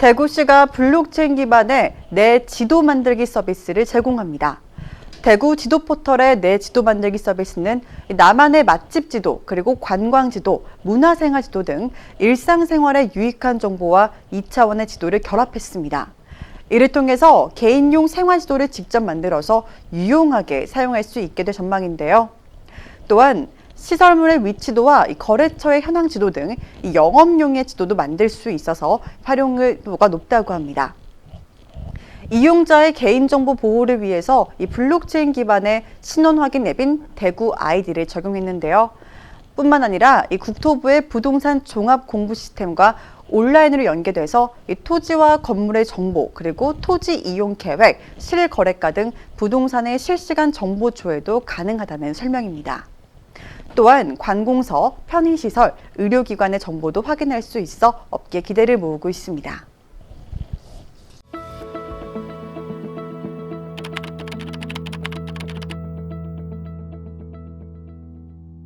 대구시가 블록체인 기반의 내 지도 만들기 서비스를 제공합니다. 대구 지도 포털의 내 지도 만들기 서비스는 나만의 맛집 지도, 그리고 관광 지도, 문화생활 지도 등 일상생활에 유익한 정보와 2차원의 지도를 결합했습니다. 이를 통해서 개인용 생활 지도를 직접 만들어서 유용하게 사용할 수 있게 될 전망인데요. 또한 시설물의 위치도와 이 거래처의 현황 지도 등이 영업용의 지도도 만들 수 있어서 활용도가 높다고 합니다. 이용자의 개인정보 보호를 위해서 이 블록체인 기반의 신원 확인 앱인 대구 아이디를 적용했는데요. 뿐만 아니라 이 국토부의 부동산 종합 공부 시스템과 온라인으로 연계돼서 이 토지와 건물의 정보 그리고 토지 이용 계획, 실거래가 등 부동산의 실시간 정보 조회도 가능하다는 설명입니다. 또한 관공서, 편의시설, 의료기관의 정보도 확인할 수 있어 업계 기대를 모으고 있습니다.